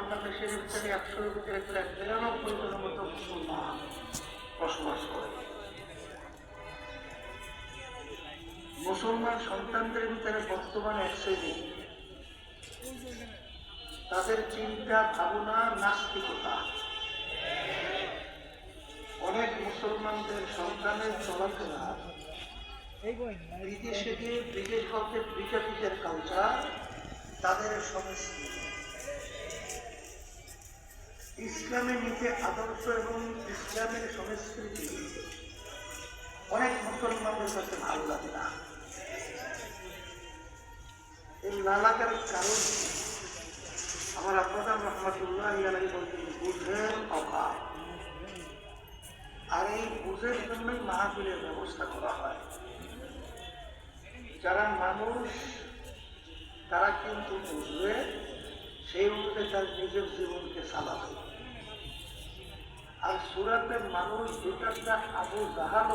বাংলাদেশের ভিতরে প্রায় জনের মতো মুসলমান বসবাস করে। মুসলমান সন্তানদের ভিতরে বর্তমানে এক শ্রেণি। তাদের চিন্তা, ভাবনা, নাস্তিকতা। অনেক মুসলমানদের সন্তানের চলাফেরা বিদেশে গিয়ে বিদেশ বলতে ব্রিটিশের কালচার তাদের সংস্কৃতি। ইসলামের নিচে আদর্শ এবং ইসলামের সংস্কৃতি অনেক মুসলমানদের কাছে ভালো লাগে না। এই লালাকার কারণ আমার আপনারা রহমতুল্লাহ ইয়ালাই বলতেন বুঝের অভাব। আর এই বুঝের জন্যই মাহফিলের ব্যবস্থা করা হয়। যারা মানুষ, তারা কিন্তু বুঝবে, সেই অনুযায়ী তার নিজের জীবনকে চালাবে। সুরাতের মানুষ যেটা আবু জাহাল